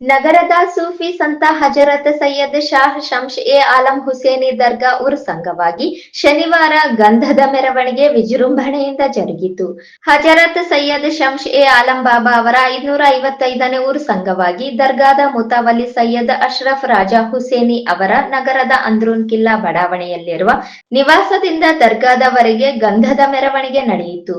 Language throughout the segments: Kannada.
ನಗರದ ಸೂಫಿ ಸಂತ ಹಜರತ್ ಸೈಯದ್ ಶಾಹ್ ಶಂಶ್ ಎ ಆಲಂ ಹುಸೇನಿ ದರ್ಗಾ ಉರ್ ಸಂಘವಾಗಿ ಶನಿವಾರ ಗಂಧದ ಮೆರವಣಿಗೆ ವಿಜೃಂಭಣೆಯಿಂದ ಜರುಗಿತು. ಹಜರತ್ ಸೈಯದ್ ಶಂಶ್ ಎ ಆಲಂ ಬಾಬಾ ಅವರ ಐದುನೂರ ಐವತ್ತೈದನೇ ಉರ್ ಸಂಘವಾಗಿ ದರ್ಗಾದ ಮುತಾವಲಿ ಸೈಯದ್ ಅಶ್ರಫ್ ರಾಜಾ ಹುಸೇನಿ ಅವರ ನಗರದ ಅಂದ್ರೂನ್ ಕಿಲ್ಲಾ ಬಡಾವಣೆಯಲ್ಲಿರುವ ನಿವಾಸದಿಂದ ದರ್ಗಾದವರೆಗೆ ಗಂಧದ ಮೆರವಣಿಗೆ ನಡೆಯಿತು.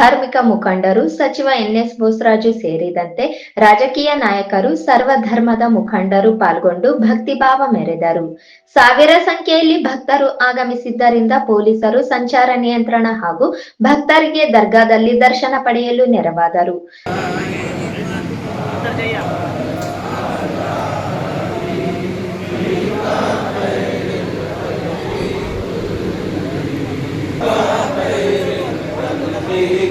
ಧಾರ್ಮಿಕ ಮುಖಂಡರು ಸಚಿವ ಎನ್ಎಸ್ ಬೋಸರಾಜು ಸೇರಿದಂತೆ ರಾಜಕೀಯ ನಾಯಕರು ಸರ್ವಧರ್ಮದ ಮುಖಂಡರು ಪಾಲ್ಗೊಂಡು ಭಕ್ತಿಭಾವ ಮೆರೆದರು. ಸಾವಿರ ಸಂಖ್ಯೆಯಲ್ಲಿ ಭಕ್ತರು ಆಗಮಿಸಿದ್ದರಿಂದ ಪೊಲೀಸರು ಸಂಚಾರ ನಿಯಂತ್ರಣ ಹಾಗೂ ಭಕ್ತರಿಗೆ ದರ್ಗಾದಲ್ಲಿ ದರ್ಶನ ಪಡೆಯಲು ನೆರವಾದರು.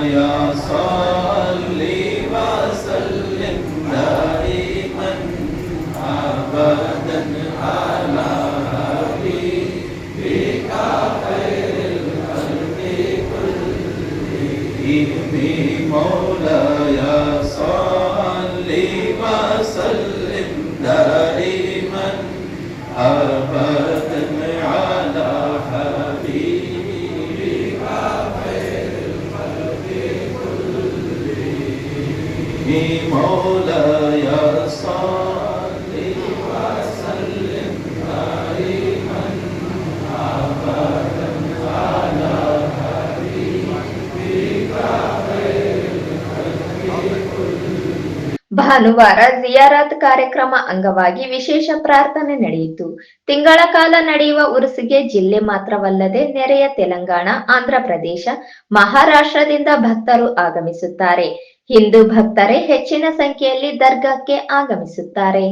مولاي صل وسلم دائما ابدا على حبيبك خير الخلق كلهم مولاي صل ಭಾನುವಾರ ಜಿಯಾರತ್ ಕಾರ್ಯಕ್ರಮ ಅಂಗವಾಗಿ ವಿಶೇಷ ಪ್ರಾರ್ಥನೆ ನಡೆಯಿತು. ತಿಂಗಳ ಕಾಲ ನಡೆಯುವ ಉರುಸಿಗೆ ಜಿಲ್ಲೆ ಮಾತ್ರವಲ್ಲದೆ ನೆರೆಯ ತೆಲಂಗಾಣ, ಆಂಧ್ರಪ್ರದೇಶ, ಮಹಾರಾಷ್ಟ್ರದಿಂದ ಭಕ್ತರು ಆಗಮಿಸುತ್ತಾರೆ. ಹಿಂದೂ ಭಕ್ತರೇ ಹೆಚ್ಚಿನ ಸಂಖ್ಯೆಯಲ್ಲಿ ದರ್ಗಾಕ್ಕೆ ಆಗಮಿಸುತ್ತಾರೆ.